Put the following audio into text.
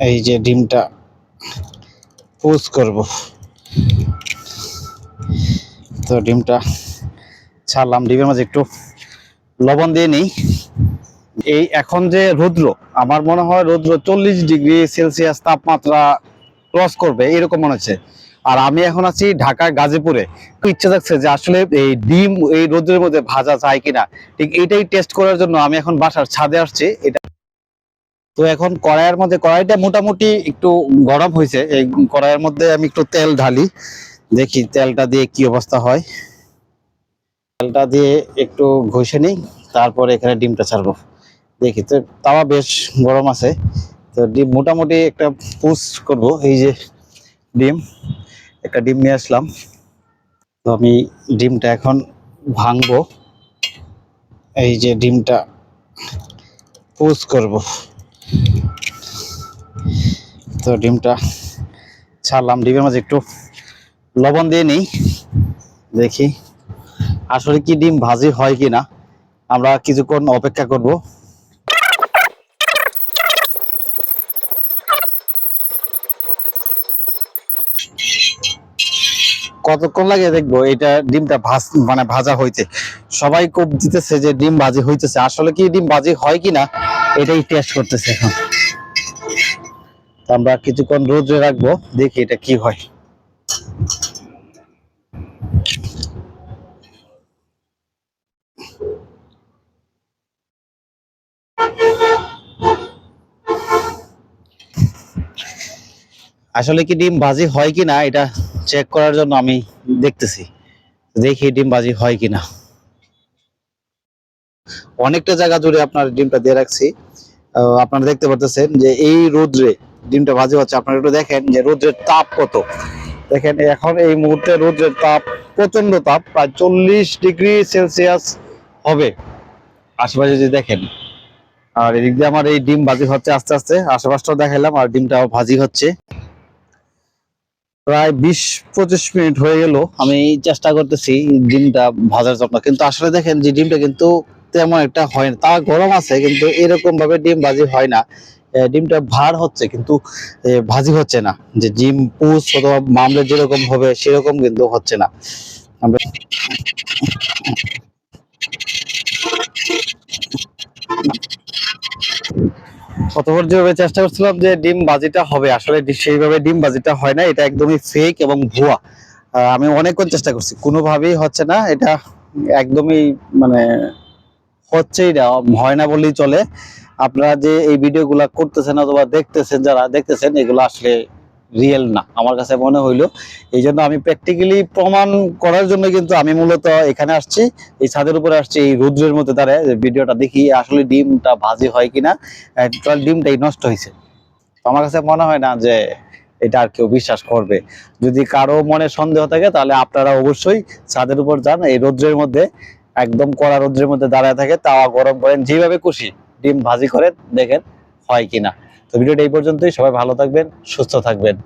এই যে ডিমটা পোজ করব। তো ডিমটা ছাড়লাম। ডিমের মাঝে একটু লবণ দিয়ে নিই। এই এখন যে রৌদ্র, আমার মনে হয় রৌদ্র চল্লিশ ডিগ্রি সেলসিয়াস তাপমাত্রা ক্রস করবে, এরকম মনে হচ্ছে। আর আমি এখন আছি ঢাকার গাজীপুরে। ইচ্ছা থাকছে যে আসলে এই ডিম, এই রোদ্রের মধ্যে ভাজা যায় কিনা। ঠিক এটাই টেস্ট করার জন্য আমি এখন বাসার ছাদে আসছি। এটা তো এখন কড়াইয়ের মধ্যে, কড়াইটা মোটামুটি একটু গরম হয়েছে। এই কড়াইয়ের মধ্যে আমি একটু তেল ঢালি। দেখি তেলটা দিয়ে কি অবস্থা হয়। তেলটা দিয়ে একটু ঘষে নিই, তারপরে এখানে ডিমটা ছাড়বো। দেখি তো, তাওয়া বেশ গরম আছে। তো ডিম, মোটামুটি একটা পুষ করব, এই যে ডিম। একটা ডিম নিয়ে আসলাম। তো আমি ডিমটা এখন ভাঙবো। এই যে ডিমটা পুষ করব। তো ডিমটা ছাড়লাম। ডিমের মাঝে একটু লবণ দিয়ে নিই। দেখি আসলে কি ডিম ভাজি হয় কি না আমরা কিছুক্ষণ অপেক্ষা করব। কতক্ষণ লাগে দেখব, এটা ডিমটা ভাজ মানে ভাজা হইতে। সবাই কোপ দিতেছে যে ডিম ভাজি হইতেছে। আসলে কি ডিম ভাজি হয় কিনা, এটাই টেস্ট করতেছে এখন। আমরা কিছুক্ষণ রোদ্রে রাখব, দেখি এটা কি হয়। আসলে কি ডিম ভাজি হয় কিনা, এটা চেক করার জন্য আমি দেখতেছি। দেখি ডিম ভাজি হয় কিনা। অনেকটা জায়গা জুড়ে আপনার ডিমটা দিয়ে রাখছি। আপনারা দেখতে পারতেছেন যে এই রোদ্রে ডিমটা ভাজি হচ্ছে, আপনারা একটু দেখেন যে রোদ্রের তাপ কত। দেখেন, এখন এই মুহূর্তে রোদ্রের তাপ প্রচণ্ড তাপ, প্রায় চল্লিশ ডিগ্রি সেলসিয়াস হবে। আশেপাশে যদি দেখেন, আর এদিক দিয়ে আমার এই ডিম ভাজি হচ্ছে আস্তে আস্তে, আশেপাশটাও দেখাইলাম আর ডিমটাও ভাজি হচ্ছে। প্রায় বিশ পঁচিশ মিনিট হয়ে গেল, আমি চেষ্টা করতেছি ডিমটা ভাজার জন্য। কিন্তু আসলে দেখেন যে ডিমটা কিন্তু তেমন একটা হয় না। তা গরম আছে, কিন্তু এরকম ভাবে ডিম ভাজি হয় না। ডিমটা ভার হচ্ছে, কিন্তু ভাজি হচ্ছে না। যে ডিম, পুষ অথবা মামলে যেরকম হবে, সেরকম কিন্তু হচ্ছে না। কতবার যেভাবে চেষ্টা করছিলাম যে ডিম বাজিটা হবে, আসলে সেইভাবে ডিম বাজিটা হয় না, এটা একদমই ফেক এবং ভুয়া। আমি অনেকক্ষণ চেষ্টা করছি, কোনোভাবেই হচ্ছে না, এটা একদমই মানে হচ্ছেই না, হয় না বললেই চলে। আপনারা যে এই ভিডিওগুলা করতেছেন অথবা দেখতেছেন, যারা দেখতেছেন, এগুলো আসলে রিয়েল না, আমার কাছে মনে হইল। এই জন্য আমি প্র্যাকটিক্যালি প্রমাণ করার জন্য কিন্তু আমি মূলত এখানে আসছি। এই ছাদের উপরে আসছি, এই রৌদ্রের মধ্যে দাঁড়ায় ভিডিওটা দেখি আসলে ডিমটা ভাজি হয় কিনা। টোটাল ডিমটাই নষ্ট হয়েছে আমার কাছে মনে হয় না যে এটা আর কেউ বিশ্বাস করবে। যদি কারও মনে সন্দেহ থাকে, তাহলে আপনারা অবশ্যই ছাদের উপর যান, এই রৌদ্রের মধ্যে, একদম কড়া রৌদ্রের মধ্যে দাঁড়ায় থাকে, তাওয়া গরম করেন, যেভাবে খুশি। ডিম ভাজি করে দেখেন হয় কিনা। তো ভিডিওটা এই পর্যন্তই। সবাই ভালো থাকবেন, সুস্থ থাকবেন।